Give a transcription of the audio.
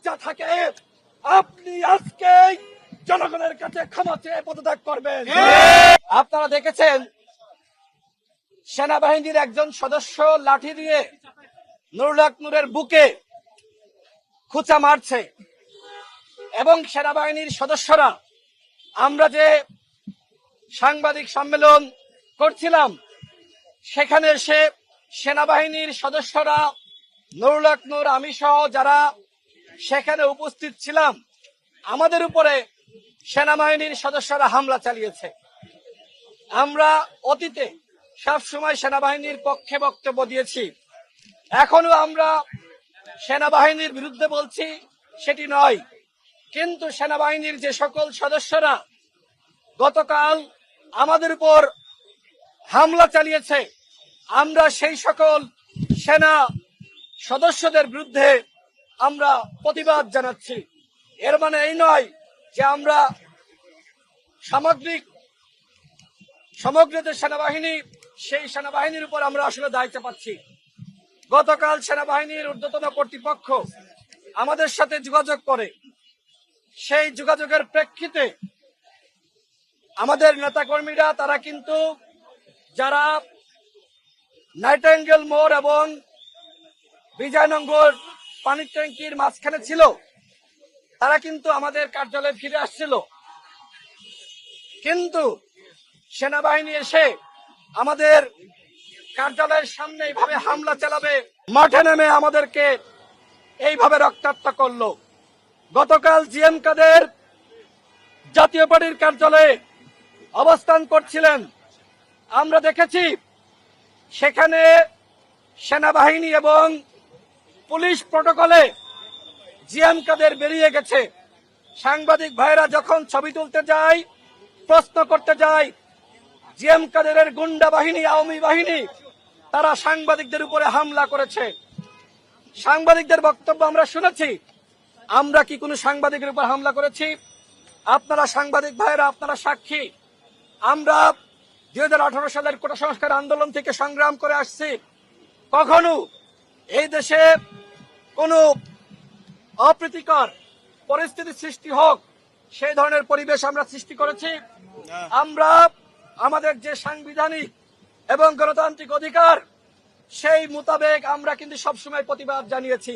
লজ্জা থাকে। আপনি আজকে জনগণের কাছে ক্ষমা চেয়ে পদত্যাগ করবেন। আপনারা দেখেছেন, সেনাবাহিনীর একজন সদস্য লাঠি দিয়ে নুরুল হক নূরের বুকে খুচা মারছে। এবং সেনাবাহিনীর সদস্যরা, আমরা যে সাংবাদিক সম্মেলন করছিলাম, সেখানে এসে সেনাবাহিনীর সদস্যরা নুরুল হক নূর, আমি সহ যারা সেখানে উপস্থিত ছিলাম। আমাদের উপরে সেনাবাহিনীর সদস্যরা হামলা চালিয়েছে। আমরা অতীতে সবসময় সেনাবাহিনীর পক্ষে বক্তব্য দিয়েছি। এখনও আমরা সেনাবাহিনীর বিরুদ্ধে বলছি, সেটি নয়। কিন্তু সেনাবাহিনীর যে সকল সদস্যরা গতকাল আমাদের উপর হামলা চালিয়েছে, আমরা সেই সকল সেনা সদস্যদের বিরুদ্ধে আমরা প্রতিবাদ জানাচ্ছি। এর মানে এই নয় যে আমরা সামগ্রিক সমগ্র যে সেনাবাহিনী, সেই সেনাবাহিনীর উপর আমরা আসলে দায়িত্ব পাচ্ছি। গতকাল সেনাবাহিনীর ঊর্ধ্বতন কর্তৃপক্ষ আমাদের সাথে যোগাযোগ করে। সেই যোগাযোগের প্রেক্ষিতে আমাদের নেতাকর্মীরা, তারা কিন্তু যারা নাইটেঙ্গেল মোড় এবং বিজয়নগর পানির ট্যাঙ্কির মাঝখানে ছিল। তারা কিন্তু আমাদের কার্যালয়ে ফিরে আসছিল। কিন্তু সেনাবাহিনী এসে আমাদের কার্যালয়ের সামনে এইভাবে হামলা চালাবে, মাঠে নেমে আমাদেরকে এইভাবে রক্তাক্ত করল। গতকাল জিএম কাদের জাতীয় পার্টির কার্যালয়ে অবস্থান করছিলেন। আমরা দেখেছি, সেখানে সেনাবাহিনী এবং পুলিশ প্রটোকলে জিএম কাদের বেরিয়ে গেছে। সাংবাদিক ভাইরা যখন ছবি তুলতে যায়, প্রশ্ন করতে যায়, জিএম কাদেরের গুন্ডা বাহিনী, আওয়ামী বাহিনী, তারা সাংবাদিকদের উপরে হামলা করেছে। সাংবাদিকদের বক্তব্য আমরা শুনেছি। আমরা কি কোনো সাংবাদিকের উপর হামলা করেছি? আপনারা সাংবাদিক ভাইরা আপনারা সাক্ষী। আমরা দুই হাজার আঠারো সালের কোটা সংস্কার আন্দোলন থেকে সংগ্রাম করে আসছি। কখনো এই দেশে কোনো অপ্রীতিকর পরিস্থিতি সৃষ্টি হোক সেই ধরনের পরিবেশ আমরা সৃষ্টি করেছি। আমরা আমাদের যে সাংবিধানিক এবং গণতান্ত্রিক অধিকার সেই মোতাবেক আমরা কিন্তু সবসময় প্রতিবাদ জানিয়েছি।